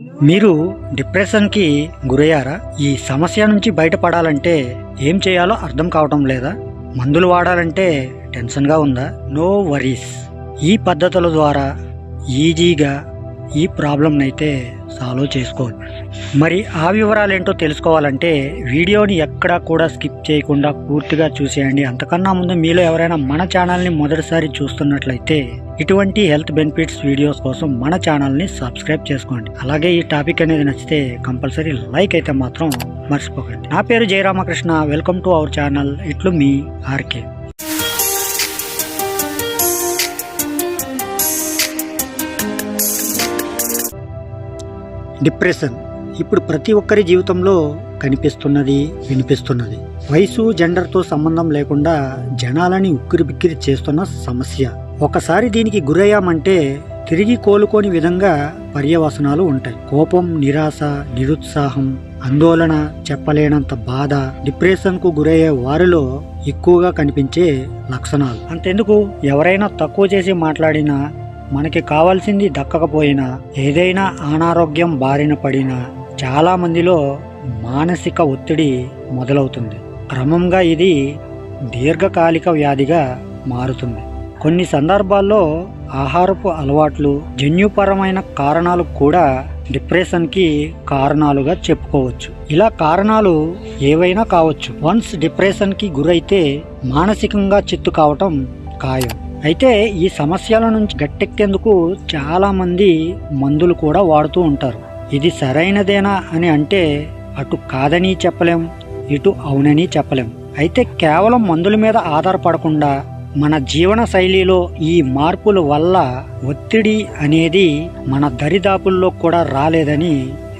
మీరు డిప్రెషన్కి గురయ్యారా? ఈ సమస్య నుంచి బయటపడాలంటే ఏం చేయాలో అర్థం కావటం లేదా? మందులు వాడాలంటే టెన్షన్గా ఉందా? No worries. ఈ పద్ధతుల ద్వారా ఈజీగా ఈ ప్రాబ్లంని అయితే సాల్వ్ చేసుకోవచ్చు. మరి ఆ వివరాలు ఏంటో తెలుసుకోవాలంటే వీడియోని ఎక్కడా కూడా స్కిప్ చేయకుండా పూర్తిగా చూసేయండి. అంతకన్నా ముందు మీలో ఎవరైనా మన ఛానల్ని మొదటిసారి చూస్తున్నట్లయితే ఇటువంటి హెల్త్ బెనిఫిట్స్ వీడియోస్ కోసం మన ఛానల్ని సబ్స్క్రైబ్ చేసుకోండి. అలాగే ఈ టాపిక్ అనేది నచ్చితే కంపల్సరీ లైక్ అయితే మాత్రం మర్చిపోకండి. నా పేరు Jayaramakrishna. Welcome to our channel. ఇట్లు మీ ఆర్కే. డిప్రెషన్. ఇప్పుడు ప్రతి ఒక్కరి జీవితంలో కనిపిస్తున్నది వినిపిస్తున్నది. వయసు జెండర్తో సంబంధం లేకుండా జనాలని ఉక్కిరిబిక్కిరి చేస్తున్న సమస్య. ఒకసారి దీనికి గురయ్యామంటే తిరిగి కోలుకోని విధంగా పర్యవసనాలు ఉంటాయి. కోపం నిరాశ నిరుత్సాహం ఆందోళన చెప్పలేనంత బాధ డిప్రెషన్కు గురయ్యే వారిలో ఎక్కువగా కనిపించే లక్షణాలు. అంతెందుకు? ఎవరైనా తక్కువ చేసి మాట్లాడినా మనకి కావాల్సింది దక్కకపోయినా ఏదైనా అనారోగ్యం బారిన పడినా చాలామందిలో మానసిక ఒత్తిడి మొదలవుతుంది. క్రమంగా ఇది దీర్ఘకాలిక వ్యాధిగా మారుతుంది. కొన్ని సందర్భాల్లో ఆహారపు అలవాట్లు జన్యుపరమైన కారణాలు కూడా డిప్రెషన్కి కారణాలుగా చెప్పుకోవచ్చు. ఇలా కారణాలు ఏవైనా కావచ్చు. వన్స్ డిప్రెషన్కి గురైతే మానసికంగా చిత్తు కావటం ఖాయం. అయితే ఈ సమస్యల నుంచి గట్టెక్కేందుకు చాలామంది మందులు కూడా వాడుతూ ఉంటారు. ఇది సరైనదేనా అని అంటే అటు కాదని చెప్పలేం ఇటు అవునని చెప్పలేం. అయితే కేవలం మందుల మీద ఆధారపడకుండా మన జీవన శైలిలో ఈ మార్పుల వల్ల ఒత్తిడి అనేది మన దరిదాపుల్లో కూడా రాలేదని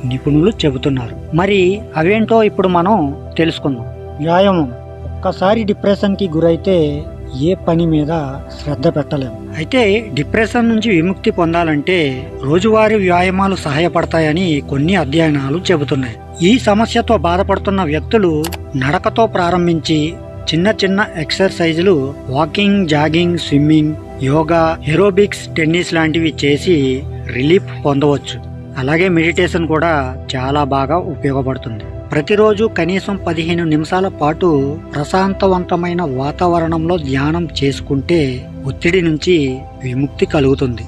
నిపుణులు చెబుతున్నారు. మరి అవేంటో ఇప్పుడు మనం తెలుసుకుందాం. వ్యాయామం. ఒక్కసారి డిప్రెషన్కి గురైతే ఏ పని మీద శ్రద్ధ పెట్టలేము. అయితే డిప్రెషన్ నుంచి విముక్తి పొందాలంటే రోజువారీ వ్యాయామాలు సహాయపడతాయని కొన్ని అధ్యయనాలు చెబుతున్నాయి. ఈ సమస్యతో బాధపడుతున్న వ్యక్తులు నడకతో ప్రారంభించి చిన్న చిన్న ఎక్సర్సైజులు walking jogging swimming yoga aerobics tennis లాంటివి చేసి రిలీఫ్ పొందవచ్చు. అలాగే మెడిటేషన్ కూడా చాలా బాగా ఉపయోగపడుతుంది. ప్రతిరోజు కనీసం పదిహేను నిమిషాల పాటు ప్రశాంతవంతమైన వాతావరణంలో ధ్యానం చేసుకుంటే ఒత్తిడి నుంచి విముక్తి కలుగుతుంది.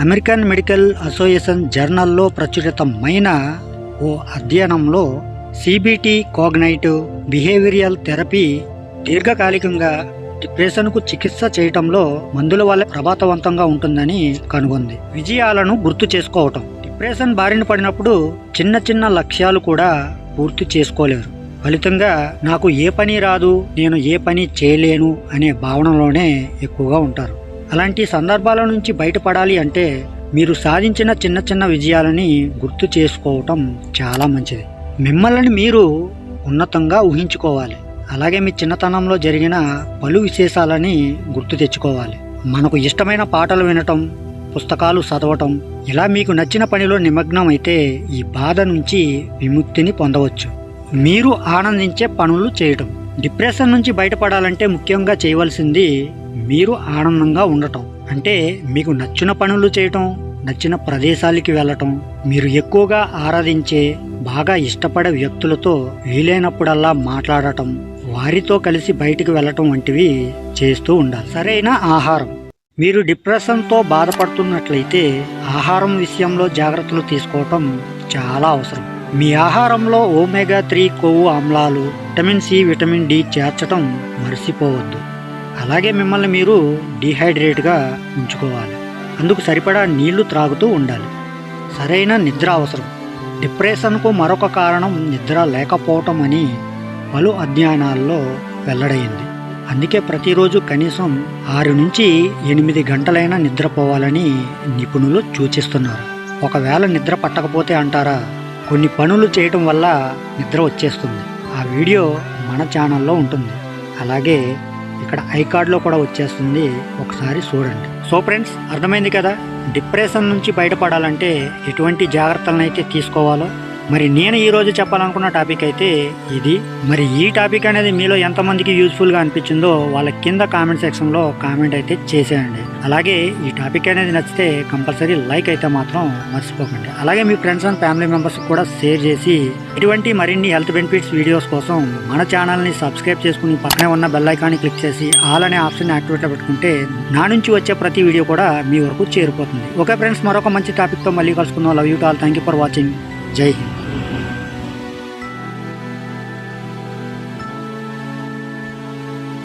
అమెరికన్ మెడికల్ అసోసియేషన్ జర్నల్లో ప్రచురితమైన ఓ అధ్యయనంలో సిబిటి కోగ్నైటివ్ బిహేవియరల్ థెరపీ దీర్ఘకాలికంగా డిప్రెషన్కు చికిత్స చేయటంలో మందుల వల్ల ప్రభావవంతంగా ఉంటుందని కనుగొంది. విజయాలను గుర్తు చేసుకోవటం. డిప్రెషన్ బారిన పడినప్పుడు చిన్న చిన్న లక్ష్యాలు కూడా పూర్తి చేసుకోలేరు. ఫలితంగా నాకు ఏ పని రాదు నేను ఏ పని చేయలేను అనే భావనలోనే ఎక్కువగా ఉంటారు. అలాంటి సందర్భాల నుంచి బయటపడాలి అంటే మీరు సాధించిన చిన్న చిన్న విజయాలని గుర్తు చేసుకోవటం చాలా మంచిది. మిమ్మల్ని మీరు ఉన్నతంగా ఊహించుకోవాలి. అలాగే మీ చిన్నతనంలో జరిగిన పలు విశేషాలని గుర్తు తెచ్చుకోవాలి. మనకు ఇష్టమైన పాటలు వినటం పుస్తకాలు చదవటం. ఇలా మీకు నచ్చిన పనిలో నిమగ్నం అయితే ఈ బాధ నుంచి విముక్తిని పొందవచ్చు. మీరు ఆనందించే పనులు చేయటం. డిప్రెషన్ నుంచి బయటపడాలంటే ముఖ్యంగా చేయవలసింది మీరు ఆనందంగా ఉండటం. అంటే మీకు నచ్చిన పనులు చేయటం నచ్చిన ప్రదేశాలకి వెళ్ళటం. మీరు ఎక్కువగా ఆరాధించే బాగా ఇష్టపడే వ్యక్తులతో వీలైనప్పుడల్లా మాట్లాడటం. వారితో కలిసి బయటికి వెళ్ళటం వంటివి చేస్తూ ఉండాలి. సరైన ఆహారం. మీరు డిప్రెషన్తో బాధపడుతున్నట్లయితే ఆహారం విషయంలో జాగ్రత్తలు తీసుకోవటం చాలా అవసరం. మీ ఆహారంలో ఓమేగా త్రీ కొవ్వు ఆమ్లాలు విటమిన్ సి విటమిన్ డి చేర్చటం మర్చిపోవద్దు అలాగే మిమ్మల్ని మీరు డిహైడ్రేట్గా ఉంచుకోవాలి. అందుకు సరిపడా నీళ్ళు త్రాగుతూ ఉండాలి. సరైన నిద్ర అవసరం. డిప్రెషన్కు మరొక కారణం నిద్ర లేకపోవటం అని పలు అధ్యయనాల్లో వెల్లడైంది. అందుకే ప్రతిరోజు కనీసం ఆరు నుంచి ఎనిమిది గంటలైనా నిద్రపోవాలని నిపుణులు సూచిస్తున్నారు. ఒకవేళ నిద్ర పట్టకపోతే అంటారా కొన్ని పనులు చేయటం వల్ల నిద్ర వచ్చేస్తుంది. ఆ వీడియో మన ఛానల్లో ఉంటుంది. అలాగే ఇక్కడ ఐ కార్డ్లో కూడా వచ్చేస్తుంది. ఒకసారి చూడండి. సో ఫ్రెండ్స్ అర్థమైంది కదా? డిప్రెషన్ నుంచి బయటపడాలంటే ఎటువంటి జాగ్రత్తలను అయితే తీసుకోవాలో? మరి నేను ఈరోజు చెప్పాలనుకున్న టాపిక్ అయితే ఇది. మరి ఈ టాపిక్ అనేది మీలో ఎంతమందికి యూజ్ఫుల్గా అనిపించిందో వాళ్ళ కింద కామెంట్ సెక్షన్లో కామెంట్ అయితే చేసేయండి. అలాగే ఈ టాపిక్ అనేది నచ్చితే కంపల్సరీ లైక్ అయితే మాత్రం మర్చిపోకండి. అలాగే మీ ఫ్రెండ్స్ అండ్ ఫ్యామిలీ మెంబర్స్ కూడా షేర్ చేసి ఇటువంటి మరిన్ని హెల్త్ బెనిఫిట్స్ వీడియోస్ కోసం మన ఛానల్ని సబ్స్క్రైబ్ చేసుకుని పక్కనే ఉన్న బెల్ ఐకాన్ని క్లిక్ చేసి ఆల్ అనే ఆప్షన్ యాక్టివేట్లో పెట్టుకుంటే నా నుంచి వచ్చే ప్రతి వీడియో కూడా మీ వరకు చేరిపోతుంది. ఓకే ఫ్రెండ్స్ మరొక మంచి టాపిక్తో మళ్ళీ కలుసుకుందాం. Love you to all thank you for watching Jai Hind.